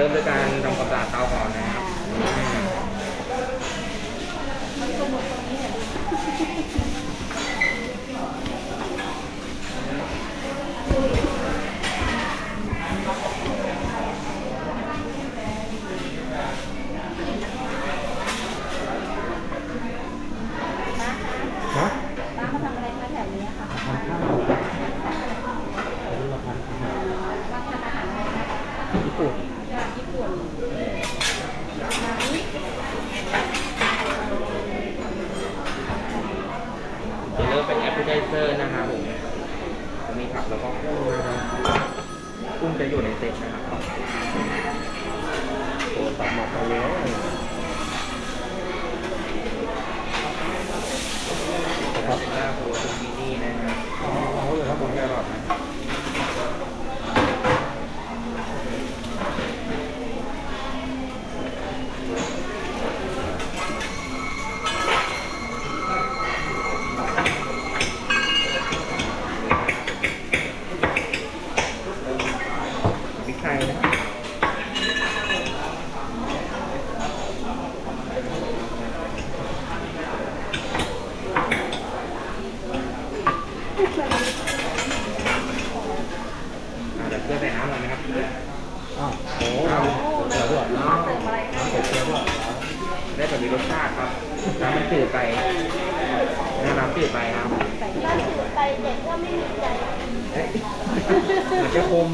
เริ่มด้วยการทำความสะอาดเตาก่อนนะครับป้ามาทำอะไรคะแถวนี้คะข้า ญี่กจเริ่มเป็นแอปเปิลไดเซอร์นะครับผมมีผักแล้วก็กุ้งนะครับกุ้งจะอยู่ในเซตนะครับ อ้าวโอ้เดี๋ยวด้วยน้ำเติมอะไรคะเดี๋ยวด้วยได้แบบมีรสชาติครับ น้ำมันจืดไปน้ำจืดไปครับถ้าถือไปเด็กก็ไม่มีใจเอ๊ะมันจะคม